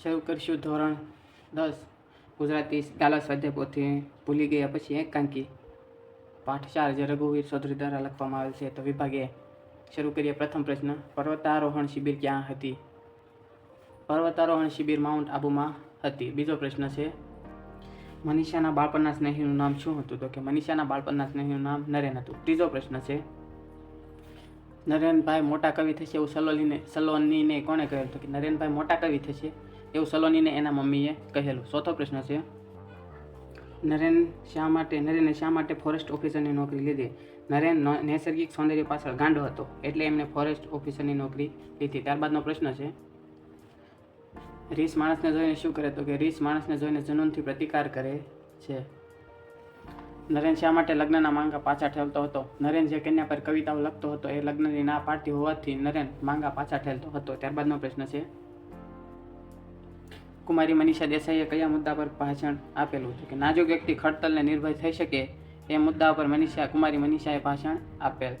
શરૂ કરીશું ધોરણ દસ. ગુજરાતી ગાલા સ્વાધ્યાય પોથી ભૂલી ગયા પછી એકાંકી. પાઠ ચાર જે રઘુવીર ચૌધરી દ્વારા લખવામાં આવેલ છે તો વિભાગે શરૂ કરીએ પ્રથમ પ્રશ્ન. પર્વતારોહણ શિબિર ક્યાં હતી? પર્વતારોહણ શિબિર માઉન્ટ આબુમાં હતી. બીજો પ્રશ્ન છે, મનીષાના બાળપણના સ્નેહીનું નામ શું હતું? તો કે મનીષાના બાળપણના સ્નેહીનું નામ નરેન હતું. ત્રીજો પ્રશ્ન છે, નરેનભાઈ મોટા કવિ થશે એવું સલોલીને સલોનીને કોણે કહ્યું તો કે નરેનભાઈ મોટા કવિ થશે. એવું સલોનીને એના મમ્મીએ કહેલું. ચોથો પ્રશ્ન છે, નરેન શા માટે નરેને શા માટે ફોરેસ્ટ ઓફિસરની નોકરી લીધી? નરેન નૈસર્ગિક સૌંદર્ય પાછળ ગાંડો હતો, એટલે એમને ફોરેસ્ટ ઓફિસરની નોકરી લીધી. ત્યારબાદનો પ્રશ્ન છે, રીસ માણસને જોઈને શું કરે તો કે રીસ માણસને જોઈને જનૂનથી પ્રતિકાર કરે છે? નરેન શા માટે લગ્નના માંગા પાછા ઠેલતો હતો? નરેન જે કન્યા પર કવિતાઓ લખતો હતો એ લગ્નની ના પાડતી હોવાથી નરેન માંગા પાછા ઠેલતો હતો. ત્યારબાદનો પ્રશ્ન છે કુમારી મનીષા દેસાઈએ કયા મુદ્દા પર ભાષણ આપેલું હતું કે નાજુક વ્યક્તિ ખડતલને નિર્ભય થઈ શકે એ મુદ્દા પર મનીષા, કુમારી મનીષાએ ભાષણ આપેલ.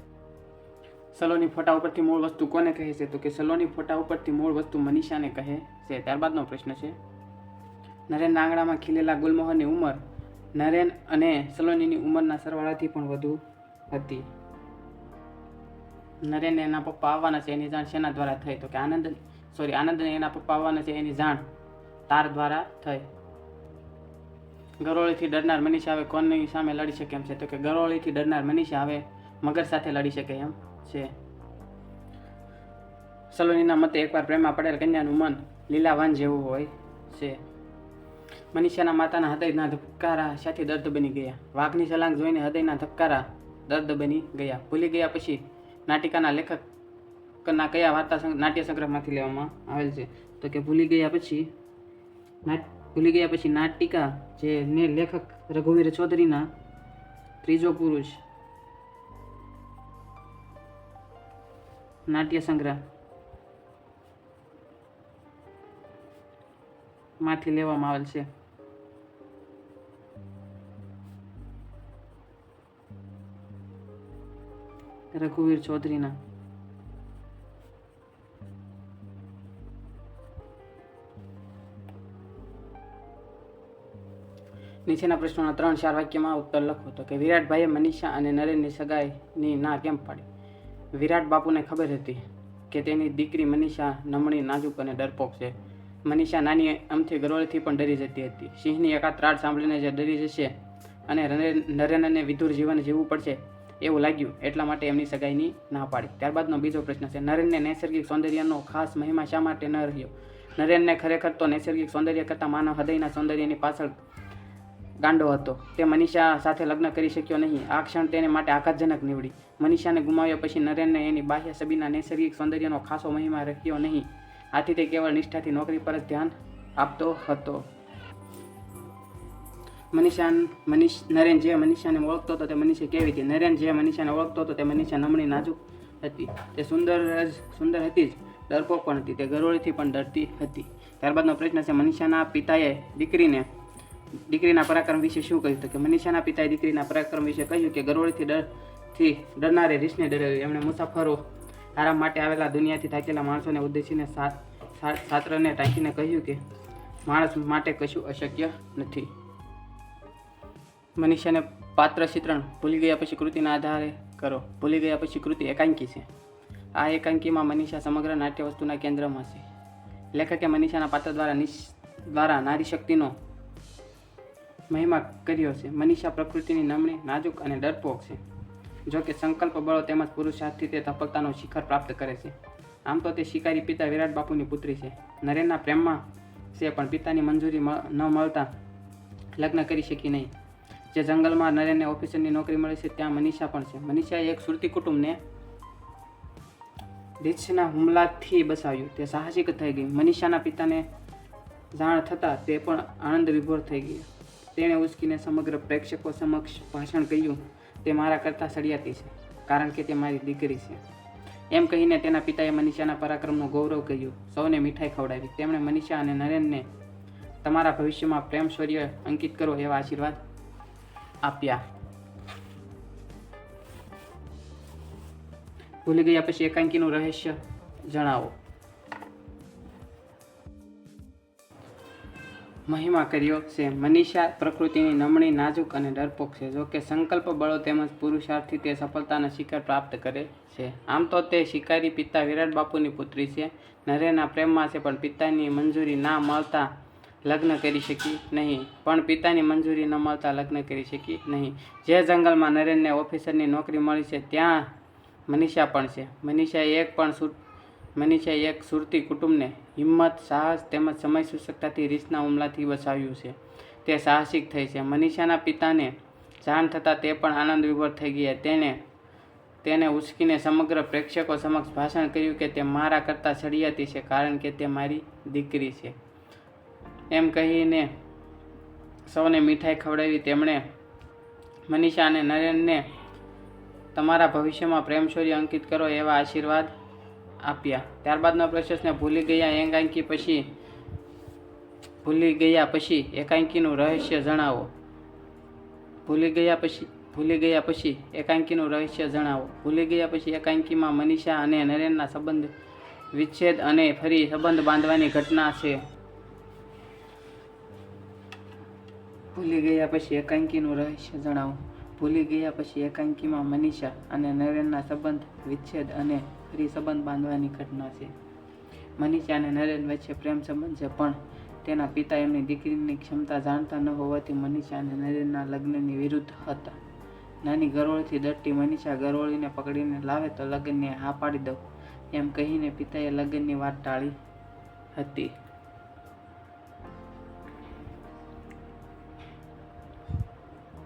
સલોની ફોટા ઉપરથી મૂળ વસ્તુ કોને કહે છે? તો કે સલોની ફોટા ઉપરથી મૂળ વસ્તુ મનીષાને કહે છે. ત્યારબાદનો પ્રશ્ન છે. નરેનના આંગણામાં ખીલેલા ગુલમોહનની ઉંમર નરેન અને સલોનીની ઉંમરના સરવાળાથી પણ વધુ હતી. નરેન એના પપ્પા આવવાના છે, એની જાણ શેના દ્વારા થઈ? તો કે આનંદ સોરી આનંદને એના પપ્પા આવવાના છે, એની જાણ તાર દ્વારા થઈ. ગરોળીથી ડરનાર મનીષા હવે કોની સામે લડી શકે એમ છે? તો કે ગરોળીથી ડરનાર મનીષા હવે મગર સાથે લડી શકે એમ છે. સલોનીના મતે એકવાર પ્રેમમાં પડેલ કન્યાનું મન લીલાવાન જેવું હોય છે. મનીષાના માતાના હૃદયના ધબકારા સાથે દર્દ બની ગયા. વાઘની છલાંગ જોઈને હૃદયના ધબકારા દર્દ બની ગયા. ભૂલી ગયા પછી નાટિકાના લેખકના કયા વાર્તા નાટ્ય સંગ્રહમાંથી લેવામાં આવેલ છે? તો કે ભૂલી ગયા પછી ભૂલી ગયા પછી નાટિકા, જે ને લેખક રઘુવીર ચૌધરીના ત્રીજો પુરુષ. નાટ્ય સંગ્રહ. માંથી લેવામાં આવેલ છે. રઘુવીર ચૌધરીના. નીચેના પ્રશ્નોના ત્રણ ચાર વાક્યમાં ઉત્તર લખો તો કે વિરાટભાઈએ મનીષા અને નરેનની સગાઈની ના કેમ પાડી? વિરાટ બાપુને ખબર હતી કે તેની દીકરી મનીષા નમણી નાજુક અને ડરપોક છે. મનીષા નાની અમથી ગરોળથી પણ ડરી જતી હતી. સિંહની એકાદ ત્રાડ સાંભળીને જે ડરી જશે અને નરેન નરેનને વિધુર જીવન જીવવું પડશે એવું લાગ્યું, એટલા માટે એમની સગાઈની ના પાડી. ત્યારબાદનો બીજો પ્રશ્ન છે, નરેનને નૈસર્ગિક સૌંદર્યનો ખાસ મહિમા શા માટે ન રહ્યો? નરેનને ખરેખર તો નૈસર્ગિક સૌંદર્ય કરતાં માનવ હૃદયના સૌંદર્યની પાછળ ગાંડો હતો. તે મનીષા સાથે લગ્ન કરી શક્યો નહીં. આ ક્ષણ તેને માટે આઘાતજનક નીવડી. મનીષાને ગુમાવ્યા પછી નરેનને એની બાહ્ય સબીના નૈસર્ગિક સૌંદર્યનો ખાસો મહિમા રહ્યો નહીં. આથી તે કેવળ નિષ્ઠાથી નોકરી પર જ ધ્યાન આપતો હતો. મનીષા મનીષ, નરેન જે મનીષાને ઓળખતો હતો તે મનીષા કેવી હતી નરેન જે મનીષાને ઓળખતો હતો તે મનીષા નમણી નાજુક હતી. તે સુંદર જ, સુંદર હતી જ. ડરપોક પણ હતી. તે ગરોળીથી પણ ડરતી હતી. ત્યારબાદનો પ્રશ્ન છે, મનીષાના પિતાએ દીકરીને દીકરીના પરાક્રમ વિશે શું કહ્યું? તો કે મનીષાના પિતાએ દીકરીના પરાક્રમ વિશે કહ્યું કે ગરોળીથી ડરથી ડરનારે રીસને ડરાવ્યું. એમણે મુસાફરો આરામ માટે આવેલા દુનિયાથી થાકેલા માણસોને ઉદ્દેશીને સા- સા- છાત્રને ટાંકીને કહ્યું કે માણસ માટે કશું અશક્ય નથી. મનીષાને પાત્ર ચિત્રણ ભૂલી ગયા પછી કૃતિના આધારે કરો. ભૂલી ગયા પછી કૃતિ એકાંકી છે. આ એકાંકીમાં મનીષા સમગ્ર નાટ્ય વસ્તુના કેન્દ્રમાં છે. લેખકે મનીષાના પાત્ર દ્વારા નિશ, દ્વારા નારી શક્તિનો મહિમા કર્યો છે. મનીષા પ્રકૃતિની નમણી, નાજુક અને ડરપોક છે. જો કે સંકલ્પ બળો તેમજ પુરુષાર્થથી તે તપકતાનો શિખર પ્રાપ્ત કરે છે. આમ તો તે શિકારી પિતા વિરાટ બાપુની પુત્રી છે. નરેનના પ્રેમમાં છે, પણ પિતાની મંજૂરી ન મળતા લગ્ન કરી શકી નહીં. જે જંગલમાં નરેનને ઓફિસરની નોકરી મળે છે, ત્યાં મનીષા પણ છે. મનીષાએ એક સુરતી કુટુંબને રીછના હુમલાથી બસાવ્યું તે સાહસિક થઈ ગઈ. મનીષાના પિતાને જાણ થતાં તે પણ આનંદ વિભોર થઈ ગઈ તેણે ઉચકીને સમગ્ર પ્રેક્ષકો સમક્ષ ભાષણ કહ્યું તે મારા કરતાં સળિયાતી છે, કારણ કે તે મારી દીકરી છે. એમ કહીને તેના પિતાએ મનીષાના પરાક્રમનું ગૌરવ કર્યું. સૌને મીઠાઈ ખવડાવી. તેમણે મનીષા અને નરેનને તમારા ભવિષ્યમાં પ્રેમ શૌર્ય અંકિત કરો એવા આશીર્વાદ આપ્યા. ભૂલી ગયા પછી એકાંકીનું રહસ્ય જણાવો. મહિમા કર્યો છે. મનીષા પ્રકૃતિની નમણી, નાજુક અને ડરપોક છે. જોકે સંકલ્પ બળો તેમજ પુરુષાર્થથી તે સફળતાના શિખર પ્રાપ્ત કરે છે. આમ તો તે શિકારી પિતા વિરાટ બાપુની પુત્રી છે. નરેના પ્રેમમાં છે, પણ પિતાની મંજૂરી ના મળતા લગ્ન કરી શકી નહીં. પણ પિતાની મંજૂરી ન મળતા લગ્ન કરી શકી નહીં. જે જંગલમાં નરેનને ઓફિસરની નોકરી મળી છે, ત્યાં મનીષા પણ છે. મનીષાએ એક પણ સુર મનીષાએ એક સુરતી કુટુંબને હિંમત, સાહસ તેમજ સમય સૂચકતાથી રીસના હુમલાથી બચાવ્યું છે. તે સાહસિક થઈ છે. મનીષાના પિતાને જાણ થતાં તે પણ આનંદ વિભોર થઈ ગયા. તેને તેને ઉચકીને સમગ્ર પ્રેક્ષકો સમક્ષ ભાષણ કર્યું કે તે મારા કરતાં ચડિયાતી છે કારણ કે તે મારી દીકરી છે. એમ કહીને સૌને મીઠાઈ ખવડાવી તેમણે મનીષા અને નરેનને, તમારા ભવિષ્યમાં પ્રેમશોરી અંકિત કરો એવા આશીર્વાદ આપ્યા. ત્યારબાદના પ્રશસ્તને ભૂલી ગયા એકાંકી પછી, ભૂલી ગયા પછી એકાંકીનું રહસ્ય જણાવો. ભૂલી ગયા પછી, ભૂલી ગયા પછી એકાંકીનું રહસ્ય જણાવો. ભૂલી ગયા પછી એકાંકીમાં મનીષા અને નરેનના સંબંધ વિચ્છેદ અને ફરી સંબંધ બાંધવાની ઘટના છે. ભૂલી ગયા પછી એકાંકીનું રહસ્ય જણાવો. ભૂલી ગયા પછી એકાંકીમાં મનીષા અને નરેનના સંબંધ વિચ્છેદ અને ફરી સંબંધ બાંધવાની ઘટના છે. મનીષા અને નરેન વચ્ચે પ્રેમ સંબંધ છે, પણ તેના પિતા એમની દીકરીની ક્ષમતા જાણતા ન હોવાથી મનીષા અને નરેનના લગ્નની વિરુદ્ધ હતા. નાની ગરોળથી દટ્ટી મનીષા ગરોળીને પકડીને લાવે તો લગ્નને હા પાડી દઉં, એમ કહીને પિતાએ લગ્નની વાત ટાળી હતી.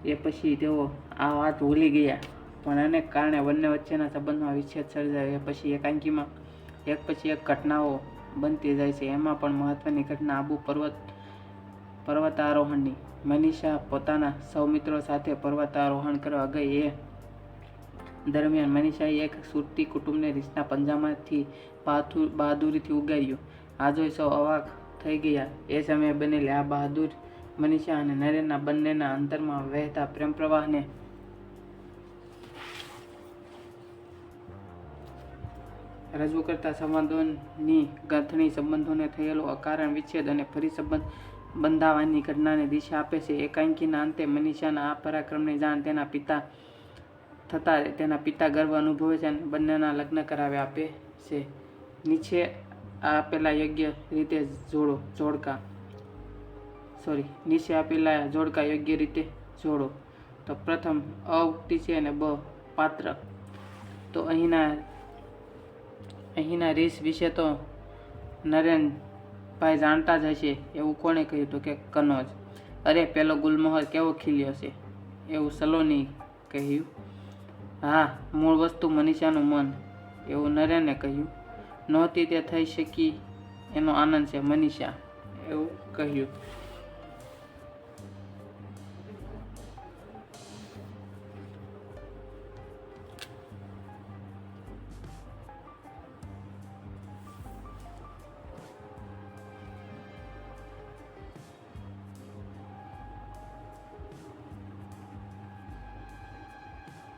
એ પછી તેઓ આ વાત ભૂલી ગયા. પણ અનેક કારણે બંને વચ્ચેના સંબંધમાં વિચ્છેદ સર્જાય. પછી એકાંકીમાં એક પછી એક ઘટનાઓ બનતી જાય છે. એમાં પણ મહત્વની ઘટના આબુ પર્વત, પર્વતારોહણની. મનીષા પોતાના સૌ મિત્રો સાથે પર્વતારોહણ કરવા ગઈ. એ દરમિયાન મનીષાએ એક સુરતી કુટુંબને રીસના પંજામાંથી બહાદુર બહાદુરીથી ઉગાર્યું. આજોય સૌ અવાક થઈ ગયા. એ સમયે બનેલી આ બહાદુર મનીષા અને નરેનના બંનેના અંતરમાં વહેતા પ્રેમ પ્રવાહને રજૂ કરતા સંબંધોની ગંથણી સંબંધોને થયેલો અકારણ, વિચ્છેદ અને ફરી સંબંધ બંધાવાની ઘટનાને દિશા આપે છે. એકાંકીના અંતે મનીષાના આ પરાક્રમની જાણ તેના પિતા થતાં તેના પિતા ગર્વ અનુભવે છે અને બંનેના લગ્ન કરાવી આપે છે. નીચે આપેલા યોગ્ય રીતે જોડો, જોડકા. સોરી નીચે આપેલા જોડકા યોગ્ય રીતે જોડો. તો પ્રથમ અ ઉક્તિ છે અને બ પાત્ર. તો અહીંના અહીંના રીસ વિશે તો નરેનભાઈ જાણતા જ હશે એવું કોણે કહ્યું હતું કે કનોજ, અરે પેલો ગુલમોહર કેવો ખીલ્યો છે એવું સલોની કહ્યું. હા, મૂળ વસ્તુ મનીષાનું મન, એવું નરેને કહ્યું. નહોતી તે થઈ શકી એનો આનંદ છે મનીષા, એવું કહ્યું.